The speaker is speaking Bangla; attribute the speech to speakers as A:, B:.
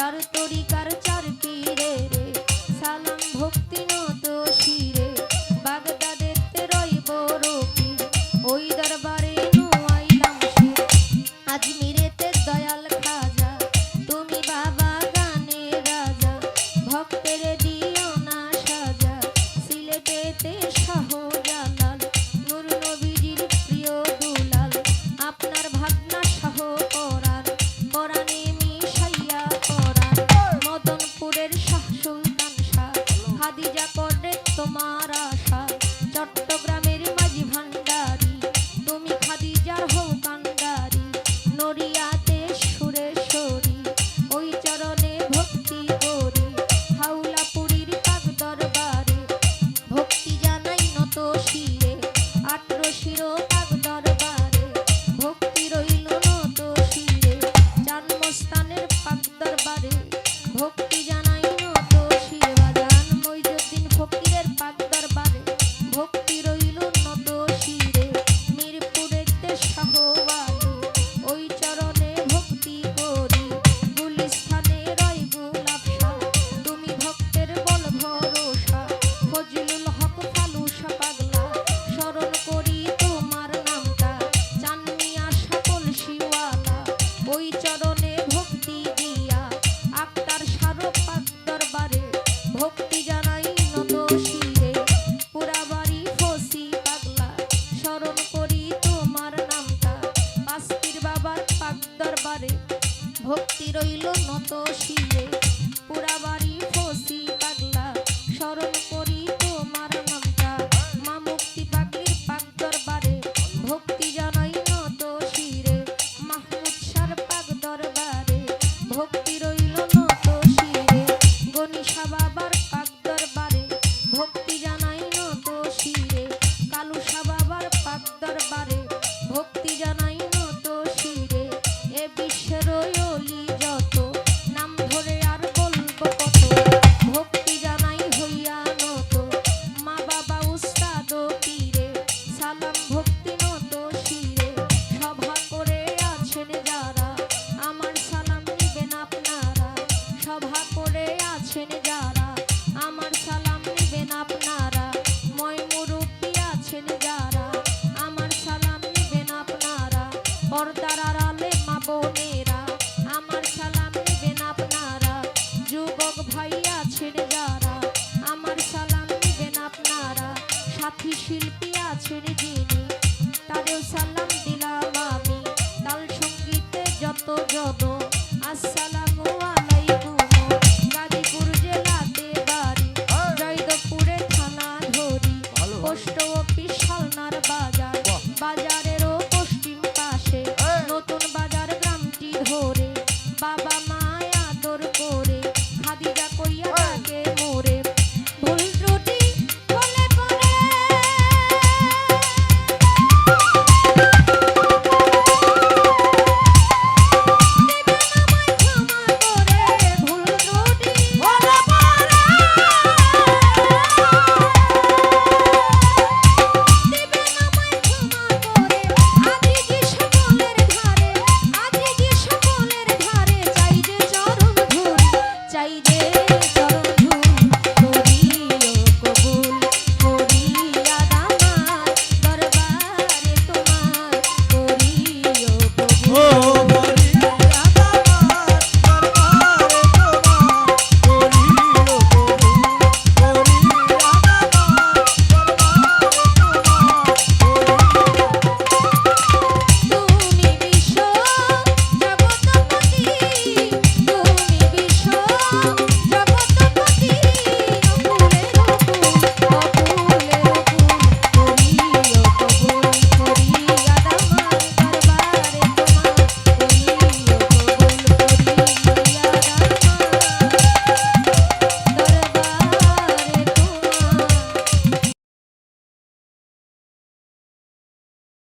A: যার তরিকা সাথী শিল্পী আছেন যিনি। তারেও সালাম দিলাম আমি। তাল সঙ্গীতে যত যত